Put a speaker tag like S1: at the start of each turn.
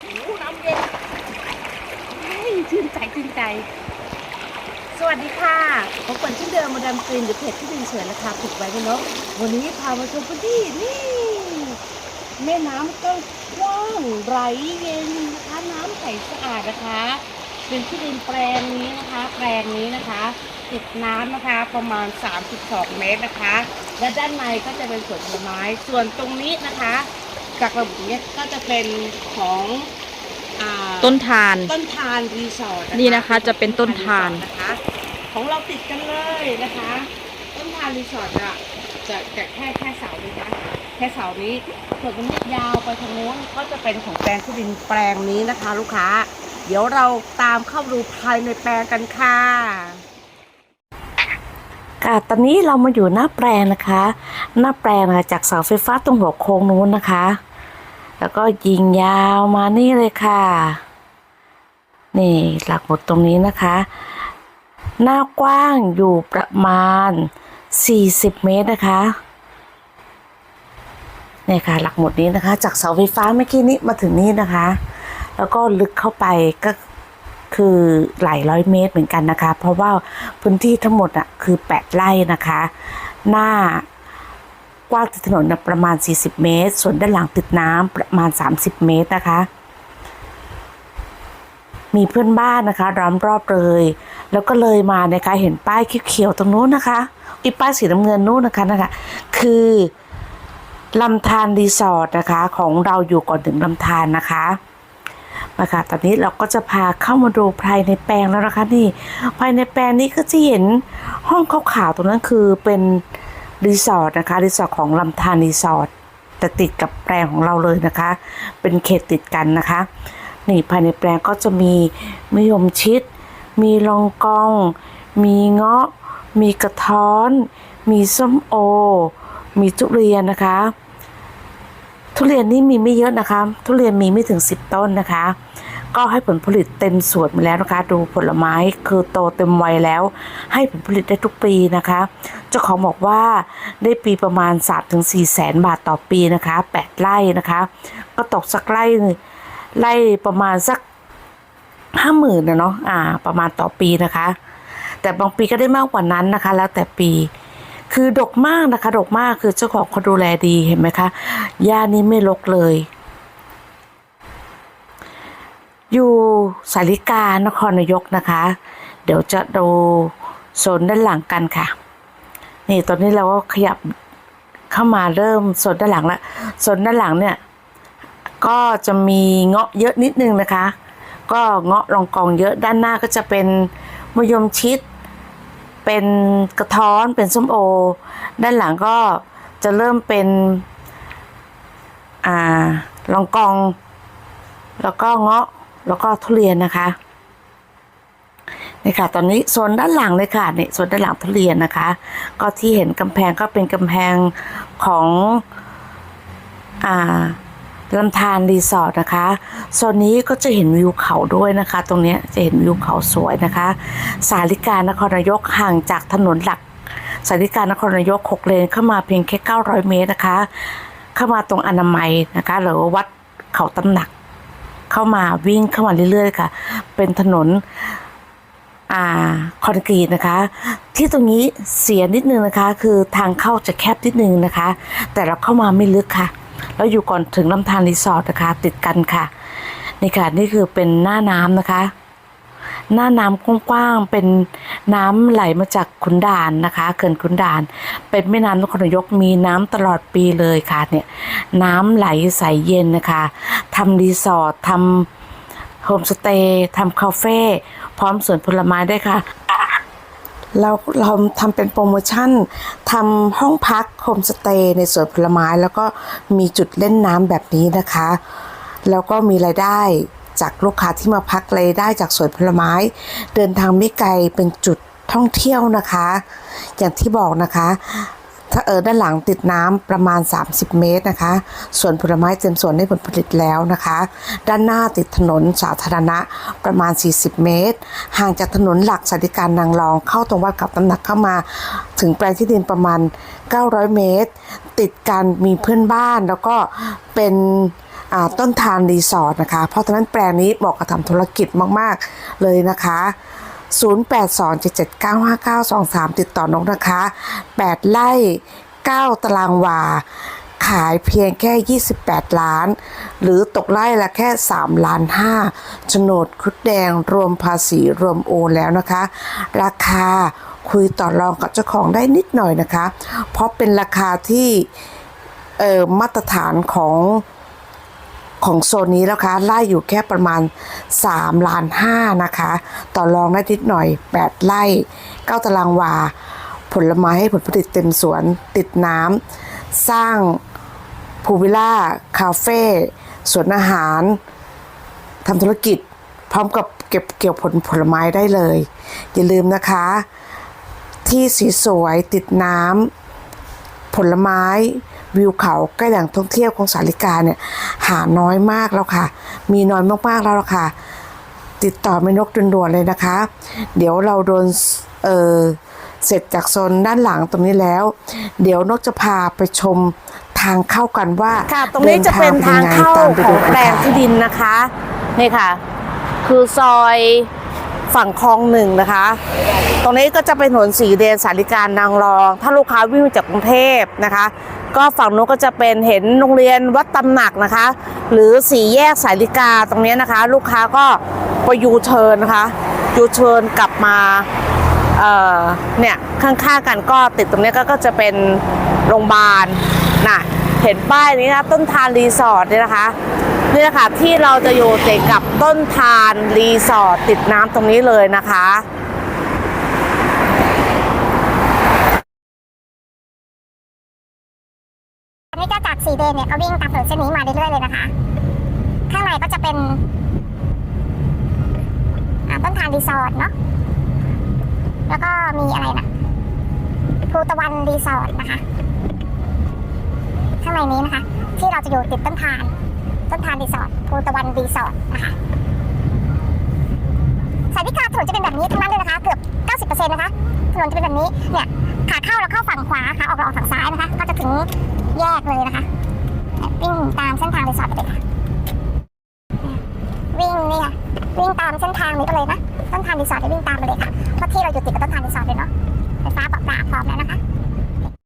S1: น้ำเย็นชื่นใจชื่นใจ สวัสดีค่ะผมเปิดชื่อเดิมมาดามกรีนหรือเพจที่ดินเฉยราคาถูกไว้กันเนาะวันนี้พามาชมพื้นที่นี่ แม่น้ำก็กว้างไหลเย็นนะคะน้ำใสสะอาดนะคะ เป็นที่ดินแปลงนี้นะคะ แปลงนี้นะคะติดน้ำนะคะประมาณ 32 เมตรนะคะ และด้านในก็จะเป็นสวนผลไม้ ส่วนตรงนี้นะคะ จากระบบเนี้ยก็จะเป็นของอ่า
S2: ต้นทาน
S1: ต้นทานรีสอร์ท
S2: นี่นะคะจะเป็นต้นทาน
S1: นะคะ ของเราติดกันเลยนะคะ ต้นทานรีสอร์ทอะจะจะแค่แค่เสานี้นะแค่เสานี้ส่วนตรงนี้ยาวไปทางโน้นก็จะเป็นของแปลงที่ดินแปลงนี้นะคะ ลูกค้า เดี๋ยวเราตามเข้าดูภายในแปลงกันค่ะ
S3: ค่ะตอนนี้เรามาอยู่หน้าแปลงนะคะ หน้าแปลงนะคะจากเสาไฟฟ้าตรงหัวโค้งนู้นนะคะ แล้วก็ยิงยาวมานี่เลยค่ะ นี่หลักหมดตรงนี้นะคะ หน้ากว้างอยู่ประมาณ 40 เมตรนะคะเนี่ยค่ะหลักหมดนี้นะคะ จากเสาไฟฟ้าเมื่อกี้นี้มาถึงนี่นะคะ แล้วก็ลึกเข้าไปก็คือหลายร้อยเมตรเหมือนกันนะคะ เพราะว่าพื้นที่ทั้งหมดอะคือ 8 ไร่นะคะ หน้า กว้างถนนประมาณ 40 เมตร ส่วนด้านหลังติดน้ำประมาณ 30 เมตรนะคะ มีเพื่อนบ้านนะคะล้อมรอบเลย แล้วก็เลยมานะคะเห็นป้ายเขียวๆตรงนู้นนะคะอีป้ายสีน้ำเงินนู้นนะคะนะคะ คือลำธารรีสอร์ทนะคะของเราอยู่ก่อนถึงลำธารนะคะมาค่ะตอนนี้เราก็จะพาเข้ามาดูภายในแปลงแล้วนะคะนี่ภายในแปลงนี้ก็จะเห็นห้องขาวๆตรงนั้นคือเป็น รีสอร์ทนะคะรีสอร์ทของลำธารรีสอร์ทแต่ติดกับแปลงของเราเลยนะคะ เป็นเขตติดกันนะคะนี่ภายในแปลงก็จะมีมะยมชิด มีลองกอง มีเงาะ มีกระท้อน มีส้มโอ มีทุเรียนนะคะ ทุเรียนนี่มีไม่เยอะนะคะ ทุเรียนมีไม่ถึง 10 ต้นนะคะ ก็ให้ผลผลิตเต็มสวนมาแล้วนะคะ ดูผลไม้คือโตเต็มวัยแล้ว ให้ผลผลิตได้ทุกปีนะคะ เจ้าของบอกว่าได้ปีประมาณ 3-4แสนบาทต่อปีนะคะ 8 ไร่นะคะ ก็ตกสักไร่ไร่ประมาณสักห้าหมื่นนะเนาะอ่า ประมาณต่อปีนะคะ แต่บางปีก็ได้มากกว่านั้นนะคะ แล้วแต่ปี คือดกมากนะคะ ดกมากคือเจ้าของเขาดูแลดีเห็นไหมคะหญ้านี้ไม่รกเลย อยู่สาริกานครนายกนะคะ เดี๋ยวจะดูโซนด้านหลังกันค่ะ นี่ตอนนี้เราก็ขยับเข้ามาเริ่มโซนด้านหลังละโซนด้านหลังเนี่ย ก็จะมีเงาะเยอะนิดนึงนะคะ ก็เงาะรองกองเยอะด้านหน้าก็จะเป็นมะยมชิด เป็นกระท้อนเป็นส้มโอ ด้านหลังก็จะเริ่มเป็นอ่าลองกอง แล้วก็เงาะแล้วก็ทุเรียนนะคะ นี่ค่ะ ตอนนี้โซนด้านหลังเลยค่ะนี่โซนด้านหลังทุเรียนนะคะ ก็ที่เห็นกำแพงก็เป็นกำแพงของอ่าลำธารรีสอร์ทนะคะโซนนี้ก็จะเห็นวิวเขาด้วยนะคะ ตรงนี้จะเห็นวิวเขาสวยนะคะ สาริการนครนายกห่างจากถนนหลัก สาริการนครนายก 6 เลนเข้ามาเพียงแค่ 900 เมตรนะคะ เข้ามาตรงอนามัยนะคะ หรือว่าวัดเขาตำหนัก เข้ามาวิ่งเข้ามาเรื่อยๆค่ะ เป็นถนน อ่าคอนกรีตนะคะ ที่ตรงนี้เสียนิดนึงนะคะ คือทางเข้าจะแคบนิดนึงนะคะ แต่เราเข้ามาไม่ลึกค่ะแล้วอยู่ก่อนถึงลำธารรีสอร์ทนะคะ ติดกันค่ะนี่ค่ะนี่คือเป็นหน้าน้ำนะคะ หน้าน้ำกว้างๆเป็นน้ำไหลมาจากขุนด่านนะคะเขื่อนขุนด่าน เป็นแม่น้ำนครนายกมีน้ำตลอดปีเลยค่ะเนี่ยน้ำไหลใสเย็นนะคะทำรีสอร์ททำ โฮมสเตย์ทำคาเฟ่พร้อมสวนผลไม้ได้วยค่ะ เราเราทำเป็นโปรโมชั่นทำห้องพักโฮมสเตย์ในสวนผลไม้แล้วก็มีจุดเล่นน้ำแบบนี้นะคะ แล้วก็มีรายได้จากลูกค้าที่มาพักรายได้จากสวนผลไม้ เดินทางไม่ไกลเป็นจุดท่องเที่ยวนะคะ อย่างที่บอกนะคะ ถ้าเออด้านหลังติดน้ำประมาณ 30 เมตรนะคะ ส่วนผลไม้เต็มสวนได้ผลผลิตแล้วนะคะ ด้านหน้าติดถนนสาธารณะประมาณ 40 เมตร ห่างจากถนนหลักสาธิการนางรองเข้าตรงวัดกับตำหนักเข้ามา ถึงแปลงที่ดินประมาณ 900 เมตร ติดกันมีเพื่อนบ้านแล้วก็เป็นต้นทานรีสอร์ทนะคะ เพราะฉะนั้นแปลงนี้เหมาะกับทำธุรกิจมาก ๆ เลยนะคะ 0827795923 ติดต่อนกนะคะ 8 ไร่ 9 ตารางวา ขายเพียงแค่ 28 ล้าน หรือตกไร่ละแค่ 3 ล้าน5โฉนดครุดแดงรวมภาษีรวมโอนแล้วนะคะ ราคาคุยต่อรองกับเจ้าของได้นิดหน่อยนะคะ เพราะเป็นราคาที่มาตรฐานของ ของโซนนี้แล้วคะไล่อยู่แค่ประมาณ3ล้าน5นะคะ ต่อรองได้นิดหน่อย 8 ไร่ 9 ตารางวา ผลไม้ให้ผลผลิตเต็มสวนติดน้ำสร้างพูวิลล่า คาเฟ่สวนอาหารทำธุรกิจ พร้อมกับเก็บเกี่ยวผลผลไม้ได้เลย อย่าลืมนะคะ ที่สีสวยติดน้ำผลไม้ วิวเขาใกล้แหล่งท่องเที่ยวของสาริกาเนี่ยหาน้อยมากแล้วค่ะ มีน้อยมากๆแล้วล่ะค่ะ ติดต่อแม่นกด่วนๆเลยนะคะ เดี๋ยวเราโดนเออเสร็จจากโซนด้านหลังตรงนี้แล้ว เดี๋ยวนกจะพาไปชมทางเข้ากันว่า
S4: ค่ะตรงนี้จะเป็นทางเข้า
S3: ดิน
S4: ของ
S3: ทาง
S4: แปล
S3: เป็นยังไงตามไปดูกันค่ะ
S4: งที่ดินนะคะนี่ค่ะ คือซอย ฝั่งคลองหนึ่งนะคะ ตรงนี้ก็จะเป็นถนนสีเดนสาริการนางรอง ถ้าลูกค้าวิ่งมาจากกรุงเทพนะคะ ก็ฝั่งนู้นก็จะเป็นเห็นโรงเรียนวัดตำหนักนะคะ หรือสี่แยกสาริกาตรงนี้นะคะ ลูกค้าก็ไปยูเทิร์นนะคะยูเทิร์นกลับมาเเนี่ยข้างๆกันก็ติดตรงนี้ก็ก็จะเป็นโรงพยาบาลน่ะเห็นป้ายนี้นะต้นทานรีสอร์ทเนี่ยนะคะ นี่แหละค่ะที่เราจะอยู่ติดกับต้นทานรีสอร์ทติดน้ำตรงนี้เลยนะคะ
S2: นนี้ก็จากสีเดนเนี่ยก็วิ่งตามถนนเส้นนี้มาเรื่อยๆเลยนะคะ ข้างในก็จะเป็นต้นทานรีสอร์ทเนาะแล้วก็มีอะไรนะภูตะวันรีสอร์ทนะคะ ข้างในนี้นะคะ ที่เราจะอยู่ติดต้นทาน ต้นทานรีสอร์ทภูตะวันรีสอร์ทนะคะสายพิกาถนนจะเป็นแบบนี้ทั้งนั้นเลยนะคะ เกือบ90%นะคะถนนจะเป็นแบบนี้เนี่ยขาเข้าเราเข้าฝั่งขวาค่ะออกเราออกฝั่งซ้ายนะคะก็จะถึงแยกเลยนะคะวิ่งตามเส้นทางรีสอร์ทไปเลยค่ะวิ่งนี่ค่ะวิ่งตามเส้นทางนี้ไปเลยนะต้นทางรีสอร์ทวิ่งตามไปเลยค่ะเพราะที่เราอยู่ติดกับต้นทางรีสอร์ทเลยเนาะไฟฟ้าปรับปราพร้อมแล้วนะคะ